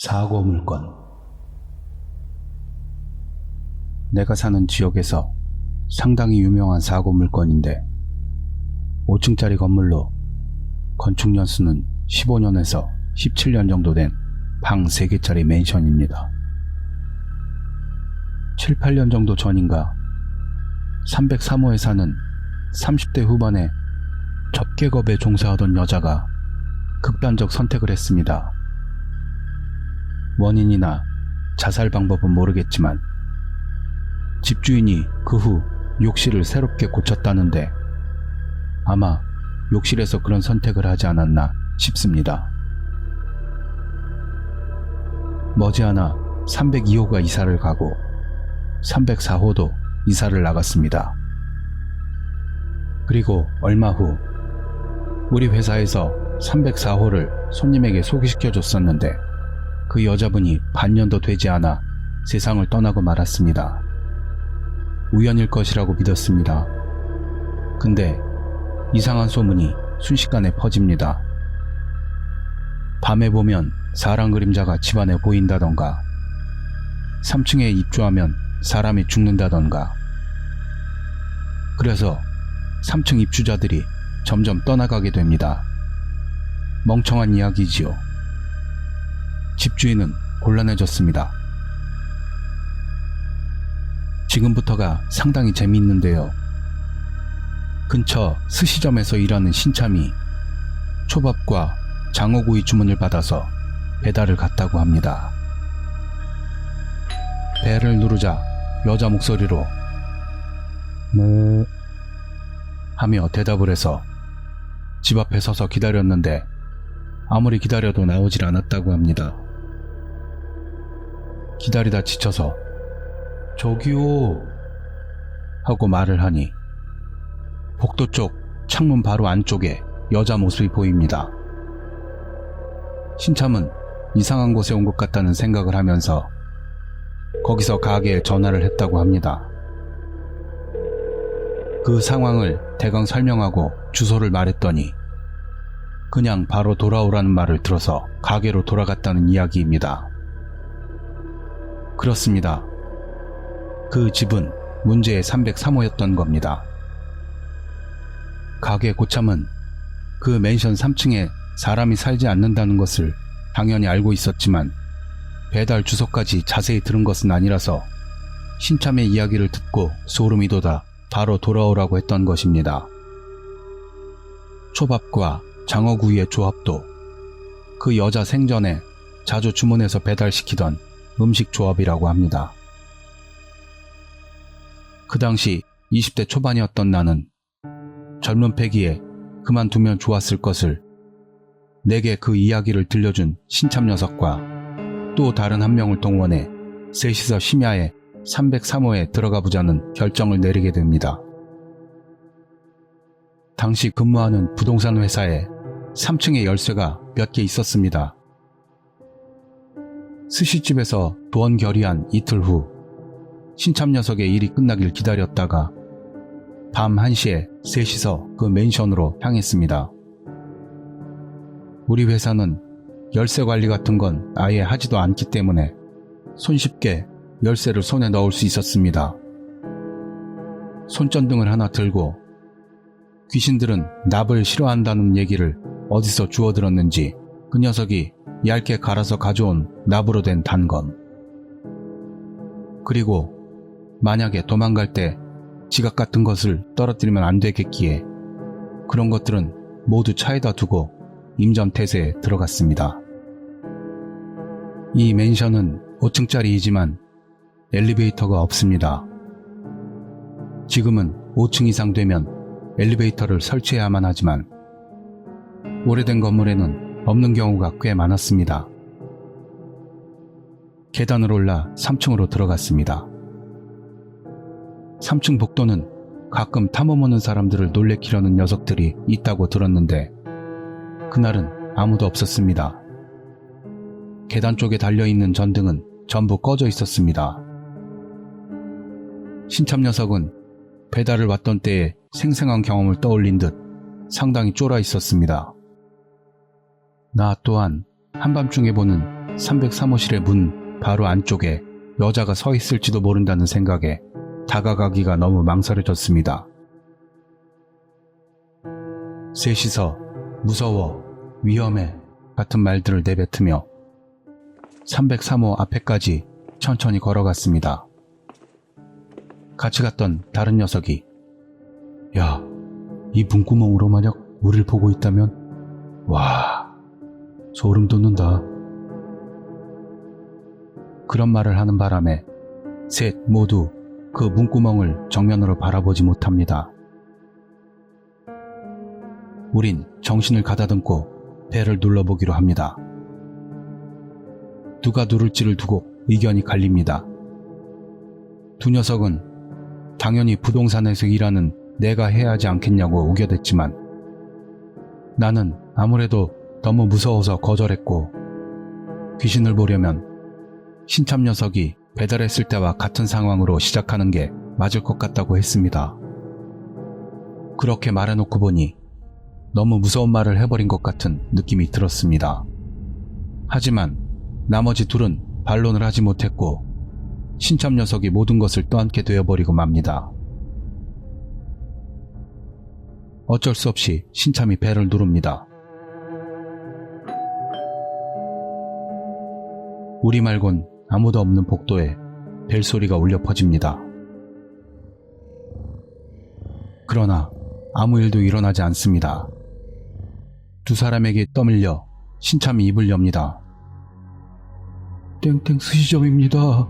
사고 물건 내가 사는 지역에서 상당히 유명한 사고 물건인데 5층짜리 건물로 건축 연수는 15년에서 17년 정도 된 방 3개짜리 맨션입니다. 7, 8년 정도 전인가 303호에 사는 30대 후반의 접객업에 종사하던 여자가 극단적 선택을 했습니다. 원인이나 자살 방법은 모르겠지만 집주인이 그 후 욕실을 새롭게 고쳤다는데 아마 욕실에서 그런 선택을 하지 않았나 싶습니다. 머지않아 302호가 이사를 가고 304호도 이사를 나갔습니다. 그리고 얼마 후 우리 회사에서 304호를 손님에게 소개시켜 줬었는데 그 여자분이 반년도 되지 않아 세상을 떠나고 말았습니다. 우연일 것이라고 믿었습니다. 근데 이상한 소문이 순식간에 퍼집니다. 밤에 보면 사람 그림자가 집안에 보인다던가 3층에 입주하면 사람이 죽는다던가 그래서 3층 입주자들이 점점 떠나가게 됩니다. 멍청한 이야기지요. 집주인은 곤란해졌습니다. 지금부터가 상당히 재미있는데요. 근처 스시점에서 일하는 신참이 초밥과 장어구이 주문을 받아서 배달을 갔다고 합니다. 배를 누르자 여자 목소리로 네 하며 대답을 해서 집 앞에 서서 기다렸는데 아무리 기다려도 나오질 않았다고 합니다. 기다리다 지쳐서 저기요 하고 말을 하니 복도 쪽 창문 바로 안쪽에 여자 모습이 보입니다. 신참은 이상한 곳에 온 것 같다는 생각을 하면서 거기서 가게에 전화를 했다고 합니다. 그 상황을 대강 설명하고 주소를 말했더니 그냥 바로 돌아오라는 말을 들어서 가게로 돌아갔다는 이야기입니다. 그렇습니다. 그 집은 문제의 303호였던 겁니다. 가게 고참은 그 맨션 3층에 사람이 살지 않는다는 것을 당연히 알고 있었지만 배달 주소까지 자세히 들은 것은 아니라서 신참의 이야기를 듣고 소름이 돋아 바로 돌아오라고 했던 것입니다. 초밥과 장어구이의 조합도 그 여자 생전에 자주 주문해서 배달시키던 음식 조합이라고 합니다. 그 당시 20대 초반이었던 나는 젊은 패기에 그만두면 좋았을 것을 내게 그 이야기를 들려준 신참 녀석과 또 다른 한 명을 동원해 셋이서 심야에 303호에 들어가 보자는 결정을 내리게 됩니다. 당시 근무하는 부동산 회사에 3층에 열쇠가 몇 개 있었습니다. 스시집에서 돈 결의한 이틀 후 신참 녀석의 일이 끝나길 기다렸다가 밤 1시에 셋이서 그 맨션으로 향했습니다. 우리 회사는 열쇠 관리 같은 건 아예 하지도 않기 때문에 손쉽게 열쇠를 손에 넣을 수 있었습니다. 손전등을 하나 들고 귀신들은 납을 싫어한다는 얘기를 어디서 주워 들었는지 그 녀석이 얇게 갈아서 가져온 납으로 된 단검. 그리고 만약에 도망갈 때 지갑 같은 것을 떨어뜨리면 안 되겠기에 그런 것들은 모두 차에다 두고 임전태세에 들어갔습니다. 이 맨션은 5층짜리이지만 엘리베이터가 없습니다. 지금은 5층 이상 되면 엘리베이터를 설치해야만 하지만 오래된 건물에는 없는 경우가 꽤 많았습니다. 계단을 올라 3층으로 들어갔습니다. 3층 복도는 가끔 탐험 오는 사람들을 놀래키려는 녀석들이 있다고 들었는데 그날은 아무도 없었습니다. 계단 쪽에 달려있는 전등은 전부 꺼져 있었습니다. 신참 녀석은 배달을 왔던 때의 생생한 경험을 떠올린 듯 상당히 쫄아 있었습니다. 나 또한 한밤중에 보는 303호실의 문 바로 안쪽에 여자가 서 있을지도 모른다는 생각에 다가가기가 너무 망설여졌습니다. 셋이서 무서워, 위험해 같은 말들을 내뱉으며 303호 앞에까지 천천히 걸어갔습니다. 같이 갔던 다른 녀석이 야, 이 문구멍으로 만약 우릴 보고 있다면 와, 소름 돋는다. 그런 말을 하는 바람에 셋 모두 그 문구멍을 정면으로 바라보지 못합니다. 우린 정신을 가다듬고 배를 눌러보기로 합니다. 누가 누를지를 두고 의견이 갈립니다. 두 녀석은 당연히 부동산에서 일하는 내가 해야 하지 않겠냐고 우겨댔지만 나는 아무래도 너무 무서워서 거절했고 귀신을 보려면 신참 녀석이 배달했을 때와 같은 상황으로 시작하는 게 맞을 것 같다고 했습니다. 그렇게 말해놓고 보니 너무 무서운 말을 해버린 것 같은 느낌이 들었습니다. 하지만 나머지 둘은 반론을 하지 못했고 신참 녀석이 모든 것을 떠안게 되어버리고 맙니다. 어쩔 수 없이 신참이 배를 누릅니다. 우리 말곤 아무도 없는 복도에 벨소리가 울려 퍼집니다. 그러나 아무 일도 일어나지 않습니다. 두 사람에게 떠밀려 신참이 입을 엽니다. 땡땡 스시점입니다.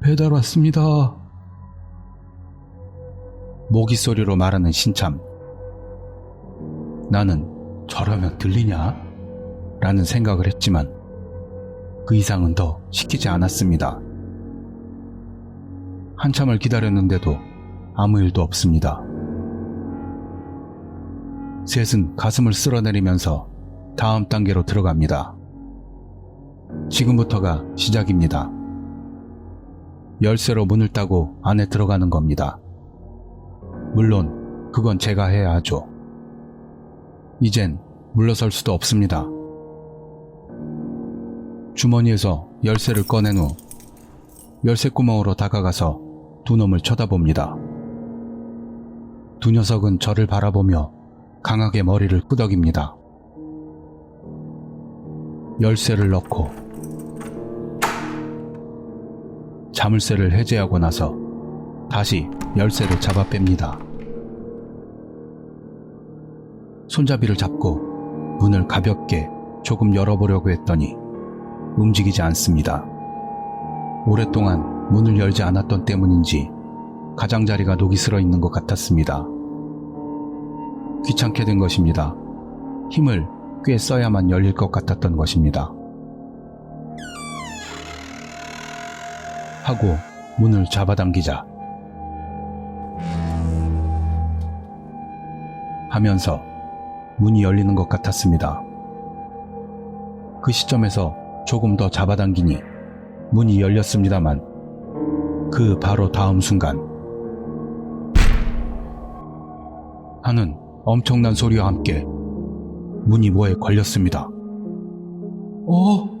배달 왔습니다. 모기 소리로 말하는 신참. 나는 저러면 들리냐? 라는 생각을 했지만 그 이상은 더 시키지 않았습니다. 한참을 기다렸는데도 아무 일도 없습니다. 셋은 가슴을 쓸어내리면서 다음 단계로 들어갑니다. 지금부터가 시작입니다. 열쇠로 문을 따고 안에 들어가는 겁니다. 물론 그건 제가 해야 하죠. 이젠 물러설 수도 없습니다. 주머니에서 열쇠를 꺼낸 후 열쇠 구멍으로 다가가서 두 놈을 쳐다봅니다. 두 녀석은 저를 바라보며 강하게 머리를 끄덕입니다. 열쇠를 넣고 자물쇠를 해제하고 나서 다시 열쇠를 잡아 뺍니다. 손잡이를 잡고 문을 가볍게 조금 열어보려고 했더니 움직이지 않습니다. 오랫동안 문을 열지 않았던 때문인지 가장자리가 녹이 슬어 있는 것 같았습니다. 귀찮게 된 것입니다. 힘을 꽤 써야만 열릴 것 같았던 것입니다. 하고 문을 잡아당기자 하면서 문이 열리는 것 같았습니다. 그 시점에서 조금 더 잡아당기니 문이 열렸습니다만 그 바로 다음 순간 하는 엄청난 소리와 함께 문이 뭐에 걸렸습니다. 어?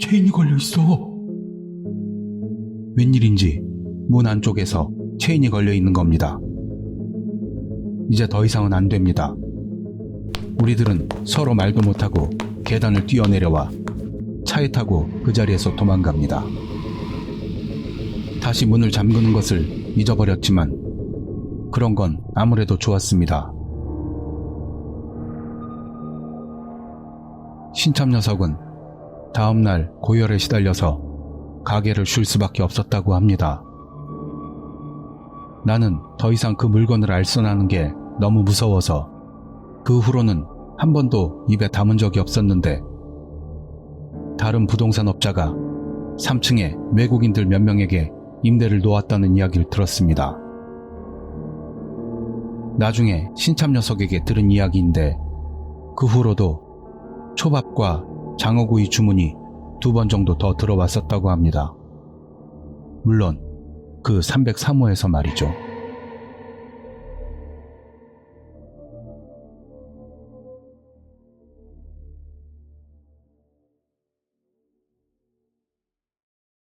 체인이 걸려 있어. 웬일인지 문 안쪽에서 체인이 걸려 있는 겁니다. 이제 더 이상은 안 됩니다. 우리들은 서로 말도 못하고 계단을 뛰어내려와 차에 타고 그 자리에서 도망갑니다. 다시 문을 잠그는 것을 잊어버렸지만 그런 건 아무래도 좋았습니다. 신참 녀석은 다음날 고열에 시달려서 가게를 쉴 수밖에 없었다고 합니다. 나는 더 이상 그 물건을 알선하는 게 너무 무서워서 그 후로는 한 번도 입에 담은 적이 없었는데 다른 부동산 업자가 3층에 외국인들 몇 명에게 임대를 놓았다는 이야기를 들었습니다. 나중에 신참 녀석에게 들은 이야기인데 그 후로도 초밥과 장어구이 주문이 두 번 정도 더 들어왔었다고 합니다. 물론 그 303호에서 말이죠.